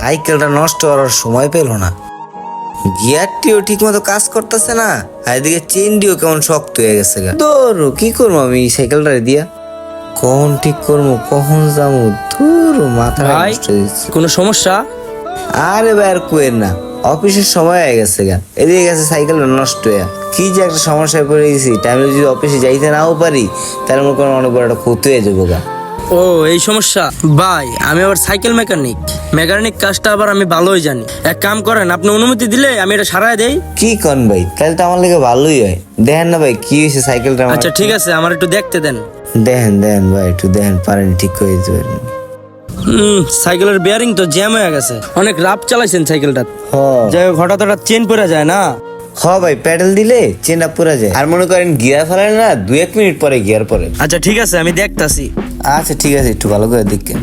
সাইকেলটা নষ্ট করার সময় পেল না। গিয়ারটিও ঠিক মতো কাজ করতেছে না আর এদিকে চেনটিও কেমন শক্ত হয়ে গেছে ধরো কি করব আমি এই সাইকেলটা দিয়া? কখন ঠিক করব কখন যাব? ধরো মাথা ভাই নষ্ট হয়ে যাচ্ছে। কোনো সমস্যা? আরে ভাই আর কোয়ের না অফিসের সময় হয়ে গেছে গা। এদিকে গেছে সাইকেলটা নষ্ট হয়ে। কি যে একটা সমস্যায় পড়ে গেছি টাইমে যদি অফিসে যাইতে নাও পারি তাহলে মনে করেন অনেক বড় একটা ক্ষতি হয়ে যাব গা। ও এই সমস্যা। ভাই আমি আবার সাইকেল মেকানিক। মেকানিক কাজটা আবার আমি ভালোই জানি। এক কাম করেন আপনি অনুমতি দিলে আমি এটা সারাই দেই। কি কন ভাই? তাহলে তো আমার লেগে ভালোই হয়। দেখেন না ভাই কি হয়েছে সাইকেলটা আমার? আচ্ছা ঠিক আছে আমার একটু দেখতে দেন। দেখেন দেখেন ভাই একটু দেখেন পারেন ঠিক করে দিতে পারেন। হুম সাইকেলের বেয়ারিং তো জ্যাম হয়ে গেছে। অনেক রাফ চালাইছেন সাইকেলটা। হ। যাই হোক হঠাৎ হঠাৎ চেন পড়ে যায় না? হ ভাই প্যাডেল দিলে চেনটা পুরা যায়। আর মনে করেন গিয়ার ফেলেন না দু এক মিনিট পরে গিয়ার পরে। আচ্ছা ঠিক আছে আমি দেখতাছি। আচ্ছা ঠিক আছে একটু ভালো করে দেখেন।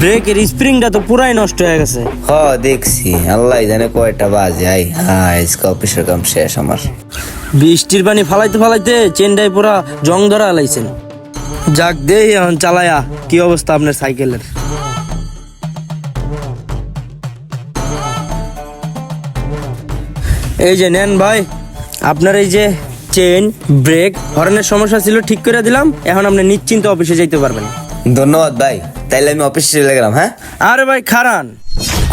ব্রেকের স্প্রিংটা তো পুরাই নষ্ট হয়ে গেছে। হ দেখছি। আল্লাহ জানে কয়টা বাজে। আই হ্যাঁ অফিসের কাম শেষ আমার। বৃষ্টির পানি ফালাইতে ফালাইতে চেনটাই পুরা জং ধরা লাইছেন যাক দে এখন চালায়া। কি অবস্থা আপনার সাইকেলের? এই যে নেন ভাই আপনার এই যে চেন ব্রেক হর্নের সমস্যা ছিল ঠিক করে দিলাম। এখন আপনি নিশ্চিন্ত অফিসে যাইতে পারবেন। ধন্যবাদ ভাই তাইলে আমি অফিসে চলে গেলাম হ্যাঁ? আরে ভাই খারান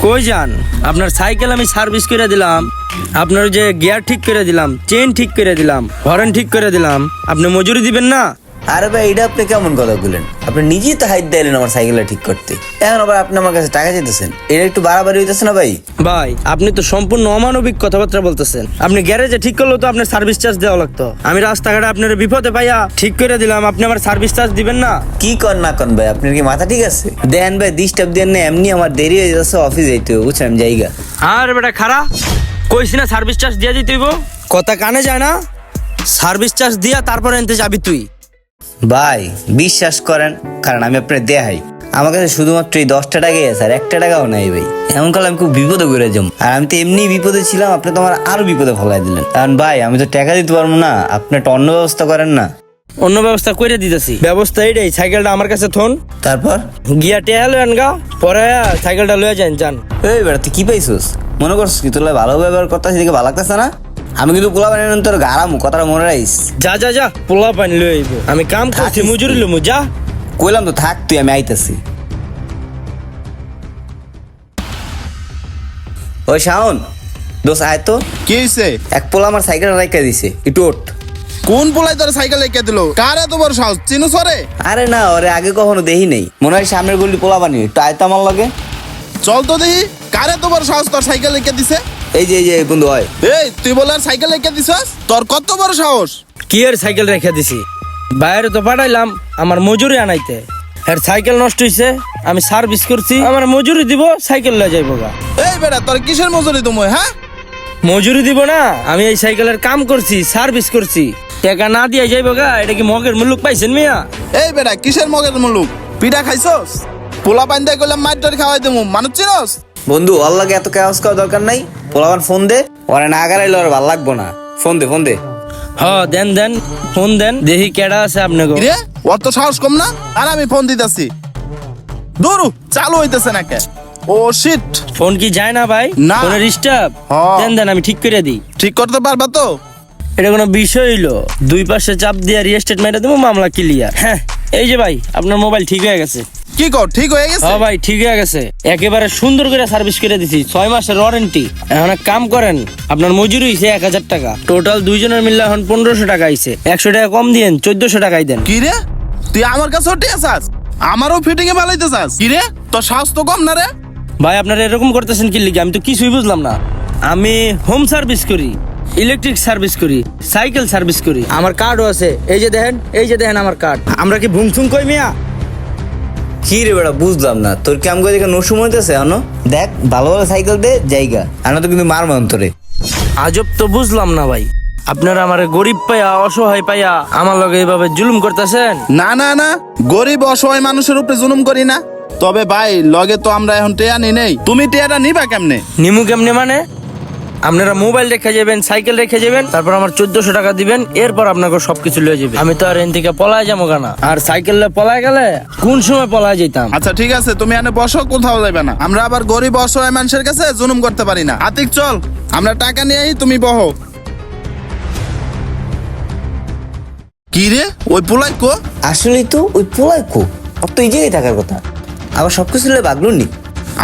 কই যান? আপনার সাইকেল আমি সার্ভিস করে দিলাম। আপনার যে গিয়ার ঠিক করে দিলাম চেন ঠিক করে দিলাম হরেন ঠিক করে দিলাম। আপনি মজুরি দিবেন না? আরে ভাই এটা আপনি কেমন কথা বললেন আপনি নিজেই তো হাইট দিলেন আমার সাইকেলটা ঠিক করতে। এখন আবার আপনি আমার কাছে টাকা চাইতেছেন। এটা একটু বাড়াবাড়ি হইতেছে না ভাই? ভাই আপনি তো সম্পূর্ণ অমানবিক কথাবার্তা বলতেছেন। আপনি গ্যারেজে ঠিক করলেও তো আপনার সার্ভিস চার্জ দেওয়া লাগতো। আমি রাস্তাঘাটে আপনার বিপদে পাইয়া ঠিক করে দিলাম আপনি আমার সার্ভিস চার্জ দিবেন না? কি কর না কন ভাই আপনার কি মাথা ঠিক আছে? দেন ভাই ডিস্টার্ব দেন না এমনি আমার দেরি হয়ে যাচ্ছে অফিস যাইতে হবে, বুঝছেন জায়গা। আর বেটা খারা কইছি না সার্ভিস চার্জ দিয়ে দিতে হইব? কথা কানে যায় না? সার্ভিস চার্জ দিয়া তারপরে এনতে যাবি তুই। ভাই বিশ্বাস করেন কারণ আমি আপনার দেহাই। আমার কাছে শুধুমাত্র এই দশটা টাকাই আছে আর একটা টাকাও নাই ভাই। এমন কালে আমি খুব বিপদে করে যাম আর আমি তো এমনি বিপদে ছিলাম আপনি তো আমার আরও বিপদে ফলাই দিলেন। কারণ ভাই আমি তো টাকা দিতে পারব না আপনি একটা অন্য ব্যবস্থা করেন না। অন্য ব্যবস্থা করে দিতেছি। ব্যবস্থা এইটাই সাইকেলটা আমার কাছে থন। তারপর? গিয়া টেয়া লয়েন গা পরে সাইকেলটা লয়ে যান যান। এই বেড়া তুই কি পাইছিস? মনে করছিস কি তোর লাগে ভালো ব্যবহার করতেছিস দেখে ভালো লাগতেছে না? আমি কিন্তু পোলা বানিয়ে তোর গারামু কথাটা মনে রাখিস। যা যা যা পোলা পানি লয়ে আইব। আমি কাম করছি মজুরি লমু যা। কইলাম তো থাক তুই আমি আইতাছি। ওই শাওন দোষ আয় তো। কি হইছে? এক পোলা আমার সাইকেল রাইকা দিছে একটু ওঠ। কোন পোলাই তোর সাইকেল লেখা দিল? কার এত বড় সাহস? চিনো সরে আরে না ওরে আগে কখনো দেহি নেই। মনে হয় সামনের গলি পোলা বানিয়ে একটু আয় তো আমার লাগে। চল তো দেখি। কার বড় সাহস তোর সাইকেল লেখা দিছে? এই যে এই যে বন্ধু হয়। এই তুই বলে আর সাইকেল লেখা দিছস? তোর কত বড় সাহস? কি এর সাইকেল রেখে দিছি? বাইরে তো পাঠাইলাম আমার মজুরি আনাইতে। এর সাইকেল নষ্ট হইছে আমি সার্ভিস করছি আমার মজুরি দিব সাইকেল লয়ে যাইব গা। এই বেটা তোর কিসের মজুরি তুমি হ্যাঁ? মজুরি দিব না আমি এই সাইকেলের কাম করছি সার্ভিস করছি। টাকা না দিয়ে যাইব গা এটা কি মগের মুলুক পাইছেন মিয়া? এই বেটা কিসের মগের মুলুক পিঠা খাইছস? পোলা পানি দিয়ে কইলাম মাইট ধরে খাওয়াই দেবো মানুষ চিনস? বন্ধু ওর লাগে এত কাজ করা দরকার নাই। পোলাবান ফোন দে। ওরে না আগারাইলে ওর ভালো লাগবো না। ফোন দে ফোন দে। হ দেন দেন। ফোন দেন। দেখি কেডা আছে আপনাকে। রে ওর সাহস কম না? আর আমি ফোন দিতেছি। দূর চালু হইতেছে না কে ও শিট ফোন কি যায় না ভাই? না। ফোনের ডিস্টার্ব হ্যাঁ। দেন দেন আমি ঠিক করে দিই। ঠিক করতে পারবা তো? এটা কোনো বিষয় হইল। দুই পাশে চাপ দিয়ে রিয়েস্টেট মেরে দেবো মামলা ক্লিয়ার হ্যাঁ এই যে ভাই আপনার মোবাইল ঠিক হয়ে গেছে। কি কর ঠিক হয়ে গেছে? হ্যাঁ ভাই ঠিক হয়ে গেছে। একেবারে সুন্দর করে সার্ভিস করে দিছি ছয় মাসের ওয়ারেন্টি এখন এক কাম করেন আপনার মজুরি হয়েছে এক হাজার টাকা। টোটাল দুইজনের মিললে এখন পনেরোশো টাকা আইছে। একশো টাকা কম দিয়েন চোদ্দশো টাকাই দেন। কি রে? তুই আমার কাছে ওটি আসাস আমারও ফিটিং এ ভালাইতে চাস? কি রে? তোর তো কম না রে? ভাই আপনারা এরকম করতেছেন কি লিখে আমি তো কিছুই বুঝলাম না। আমি হোম সার্ভিস করি ইলেকট্রিক সার্ভিস করি সাইকেল সার্ভিস করি। আমার কার্ডও আছে। এই যে দেখেন এই যে দেখেন আমার কার্ড আমরা কি ভুংথুং কই মিয়া? কি রে বেড়া বুঝলাম না। তোর কি আমাকে দেখে নসুম হইতেছে? আনো। দেখ ভালো ভালো সাইকেল দে জায়গা। আনো তো কিন্তু মারবো অন্তরে। আজব তো বুঝলাম না ভাই। আপনারা আমার গরিব পাইয়া অসহায় পাইয়া আমার লগে এইভাবে জুলুম করতেছেন? না না না। গরিব অসহায় মানুষের উপরে জুলুম করি না। তবে ভাই লগে তো আমরা এখন টেয়া নি নেই। তুমি টেয়াটা নিবা কেমনে? নিমু কেমনে মানে? আপনারা মোবাইল রেখে যাবেন সাইকেল রেখে যাবেন তারপর আমার চোদ্দশো টাকা দিবেন এরপর আপনাকে সবকিছু লয়ে যাবে। আমি তো আর এন থেকে পলায় যাব কেনা? আর সাইকেলে পলায় গেলে কোন সময় পলায় যেতাম? আচ্ছা ঠিক আছে তুমি এনে বসো কোথাও যাবে না। আমরা আবার গরিব অসহায় মানুষের কাছে জুলুম করতে পারি না। আতিক চল আমরা টাকা নিয়ে আই, তুমি বহো। কি রে ওই পোলাই কো? আসলেই তো ওই পোলাই কো? ওর তো এই জায়গায় থাকার কথা। আবার সবকিছু বাগলুন নি?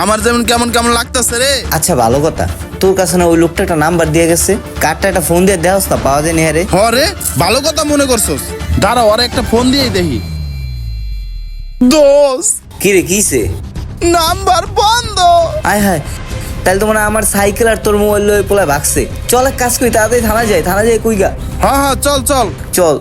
আমার যেমন কেমন কেমন লাগতেছে রে। আচ্ছা ভালো কথা। তোর কাছে না ওই লোকটা একটা নাম্বার দিয়ে গেছে। কার্ডটা একটা ফোন দিয়ে দেওয়াস না পাওয়া যায় নি হারে। ভালো কথা মনে করছস। দাঁড়া ওর একটা ফোন দিয়েই দেখি। দোস কি রে কিসে নাম্বার বন্ধ। আয় হায় তাহলে তো মানে আমার সাইকেল আর তোর মোবাইল লয়ে পোলা ভাগছে। চল এক কাজ করি তাড়াতাড়ি থানা যাই থানা যাই কই গা হ্যাঁ হ্যাঁ চল চল। চল।